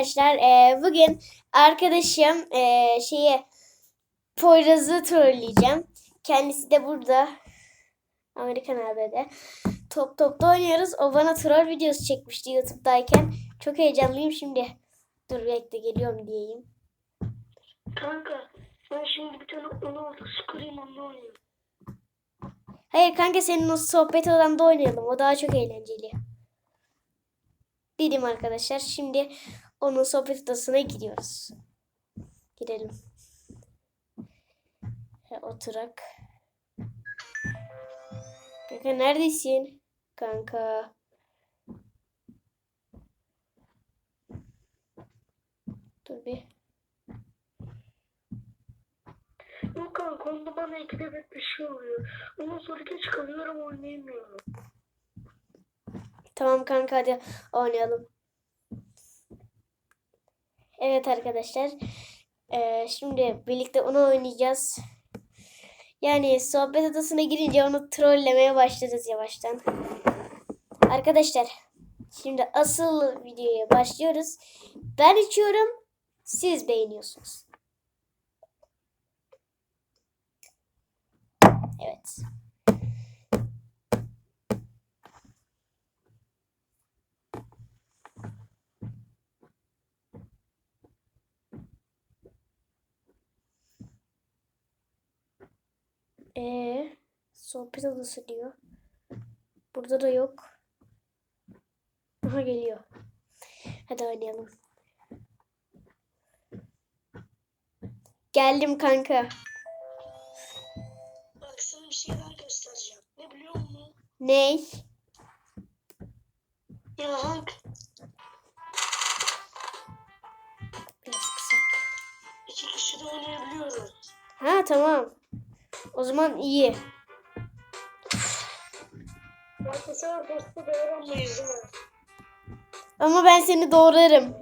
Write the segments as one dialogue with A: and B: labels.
A: arkadaşlar. Ee, bugün arkadaşım ee, şeye Poyraz'ı trolleyeceğim. Kendisi de burada. Amerikan AB'de. Top topta oynuyoruz. O bana troll videosu çekmişti YouTube'dayken. Çok heyecanlıyım şimdi. Dur bekle geliyorum diyeyim.
B: Kanka ben şimdi bir tane onu oldu. Scream onunla oynuyorum.
A: Hayır kanka senin o sohbet odanda oynayalım. O daha çok eğlenceli. Dedim arkadaşlar. Şimdi onun sohbet odasına gidiyoruz. Gidelim. Ha, oturak. Kanka neredesin? Kanka. Dur bir.
B: Yok kanka onda bana ikide bir bir şey oluyor. Ondan sonra geç kalıyorum oynayamıyorum.
A: Tamam kanka hadi oynayalım. Evet arkadaşlar. Eee, şimdi birlikte onu oynayacağız. Yani sohbet odasına girince onu trollemeye başlarız yavaştan. Arkadaşlar şimdi asıl videoya başlıyoruz. Ben içiyorum. Siz beğeniyorsunuz. Evet. Ee, sohbet odası diyor. Burada da yok. Aha geliyor. Hadi oynayalım. Geldim kanka.
B: Bak sana bir şeyler göstereceğim. Ne biliyor musun?
A: Ney?
B: Ya Hank
A: Biraz kısa.
B: iki kişi de oynayabiliyoruz.
A: Ha tamam. O zaman iyi. Ama ben seni doğrarım.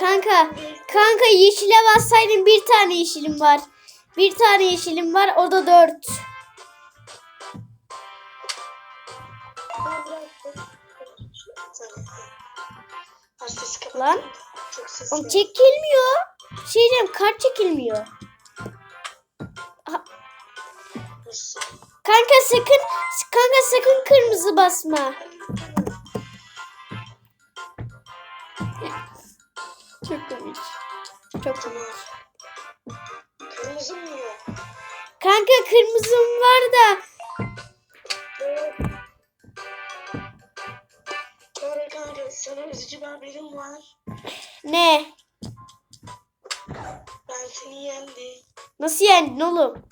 A: Kanka, kanka yeşile bassaydın bir tane yeşilim var. Bir tane yeşilim var, o da dört. Lan.
B: Çok ses
A: Oğlum çekilmiyor. Şey diyeceğim, kart çekilmiyor.
B: Nasıl?
A: Kanka sakın, kanka sakın kırmızı basma. Çok komik. Çok komik.
B: Kırmızı mı yok?
A: Kanka kırmızım var da.
B: Sonra kanka sana üzücü bir haberim var.
A: Ne?
B: Ben seni yendim.
A: Nasıl yendin oğlum?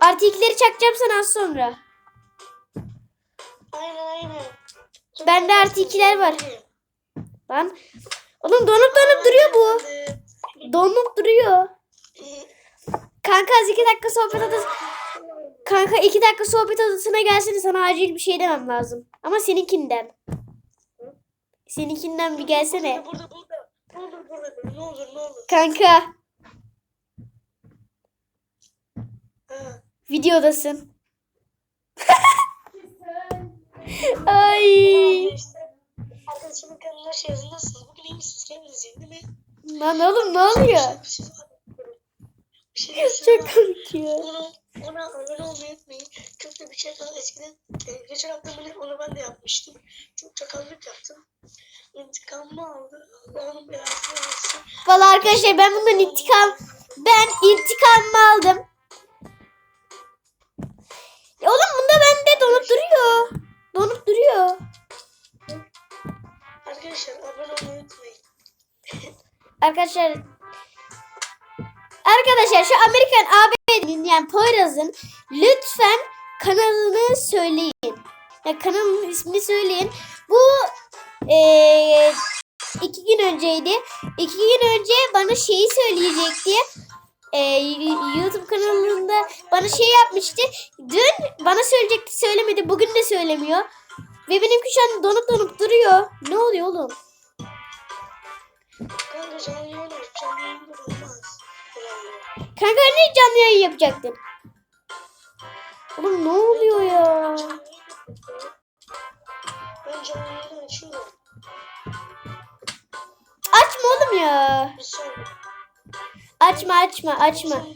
A: Artı ikileri çakacağım sana az sonra.
B: Aynen aynen. Çok
A: Bende artı ikiler var. Lan. Oğlum donup donup duruyor bu. Donup duruyor. Kanka az iki dakika sohbet odası. Kanka iki dakika sohbet odasına gelsene sana acil bir şey demem lazım. Ama seninkinden. Seninkinden bir gelsene.
B: Burada burada. Ne olur burada. Ne olur ne olur.
A: Kanka
B: Ha.
A: videodasın. Ay.
B: Arkadaşımın kanalına şey yazın nasılsınız? Bugün iyi misiniz? Kendiniz iyi değil mi?
A: Lan oğlum ne oluyor?
B: Şey
A: Çok komik ya.
B: Ona, abone olmayı unutmayın. Çok da bir şey kaldı. Eskiden e, geçen hafta bunu, onu ben de yapmıştım. Çok çakallık yaptım. İntikamımı aldı. Allah'ın belasını versin.
A: Valla arkadaşlar ben bundan intikam ben intikamımı aldım. Ya oğlum bunda bende donup duruyor. Donup duruyor.
B: Arkadaşlar abone olmayı unutmayın.
A: Arkadaşlar Arkadaşlar şu Amerikan AB'nin yani Poyraz'ın lütfen kanalını söyleyin. Ya kanalın ismini söyleyin. Bu eee iki gün önceydi. İki gün önce bana şeyi söyleyecekti. Eee, YouTube kanalında bana şey yapmıştı. Dün bana söyleyecekti söylemedi. Bugün de söylemiyor. Ve benimki şu an donup donup duruyor. Ne oluyor oğlum?
B: Kanka canlı yayın. Canlı yayında olmaz.
A: Kanka ne canlı yayın yapacaktın? Lan ne oluyor ya?
B: Ben.
A: Açma oğlum ya. Açma açma açma.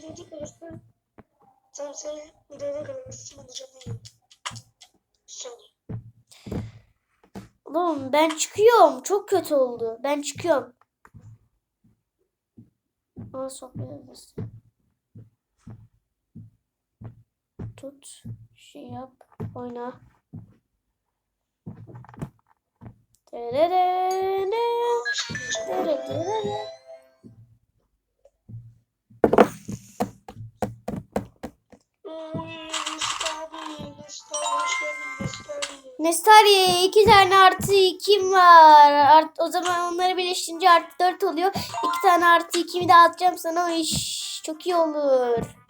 A: Oğlum ben çıkıyorum. Çok kötü oldu. Ben çıkıyorum. Aa sohbet Tut. Şey yap. Oyna. Tererene. Tererene. İki tane artı ikim var. Art, o zaman onları birleştirince artı dört oluyor. İki tane artı ikimi de atacağım sana. O iş çok iyi olur.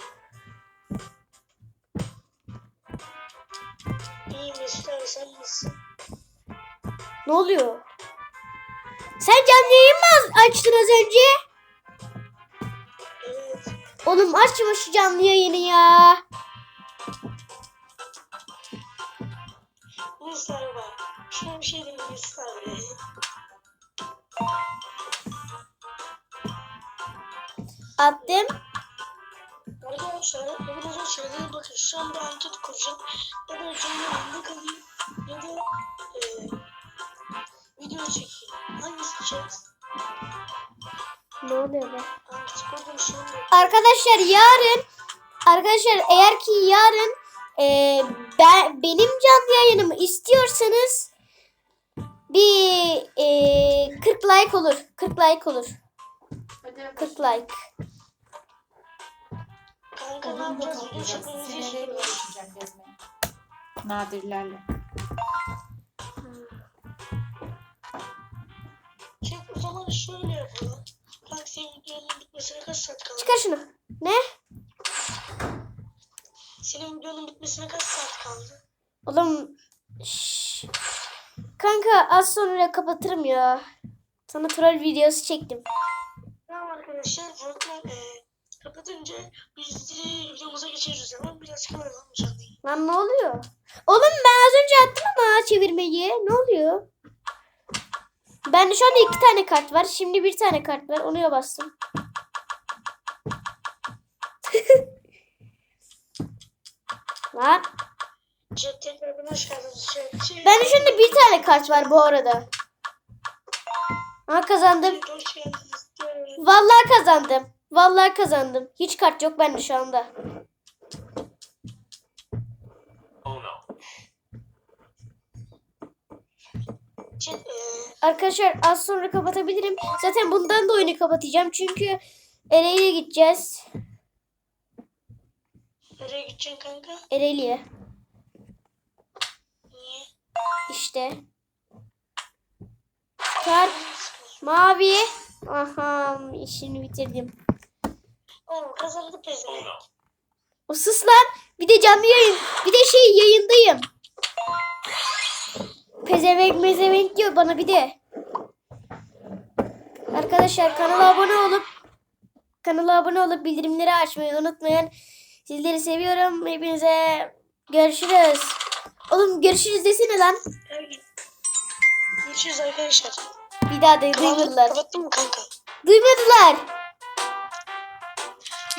B: Abi sen nasılsın?
A: Ne oluyor? Sen canlı yayın mı açtın az önce?
B: Evet.
A: Oğlum açma şu canlı yayını ya.
B: Ya da yayında kalayım ya da e, video çekeyim. Hangisi çekeceğiz?
A: Ne oluyor be?
B: Anda.
A: Arkadaşlar yarın arkadaşlar eğer ki yarın e, ben benim canlı yayınımı istiyorsanız bir e, 40 like olur. 40 like olur.
C: Hadi
A: 40 like.
B: Kanka ne yapacağız? Video çekmemizi istiyoruz.
C: Nadirlerle.
B: Çek o zaman şöyle yapalım. Kanka senin videonun bitmesine kaç saat kaldı?
A: Çıkar şunu. Ne?
B: Senin videonun bitmesine kaç saat kaldı?
A: Oğlum şş. Kanka az sonra kapatırım ya. Sana troll videosu çektim.
B: Tamam arkadaşlar Fortnite e, kapatınca biz de videomuza geçeriz ama biraz kameralım canlı.
A: Lan ne oluyor? Oğlum ben az önce attım ama çevirmeyi. Ne oluyor? Bende şu anda iki tane kart var. Şimdi bir tane kart var. Onu bastım. Lan.
B: Chat, chat.
A: Bende şu anda bir tane kart var bu arada. Ha kazandım. Vallahi kazandım. Vallahi kazandım. Hiç kart yok bende şu anda.
D: Oh no.
A: Arkadaşlar az sonra kapatabilirim. Zaten bundan da oyunu kapatacağım. Çünkü Ereğli'ye gideceğiz.
B: nereye gideceksin kanka?
A: Ereğli'ye.
B: Niye?
A: İşte. Kart mavi. Aha işini bitirdim.
B: Oo kazandı pezevenk.
D: no.
A: O sus lan. Bir de canlı yayın. Bir de şey yayındayım. Pezevenk mezevenk diyor bana bir de. Arkadaşlar kanala abone olup kanala abone olup bildirimleri açmayı unutmayın. Sizleri seviyorum. Hepinize görüşürüz. Oğlum görüşürüz desene lan.
B: Görüşürüz arkadaşlar.
A: Bir daha da duymadılar.
B: Kapattın mı kanka?
A: Duymadılar.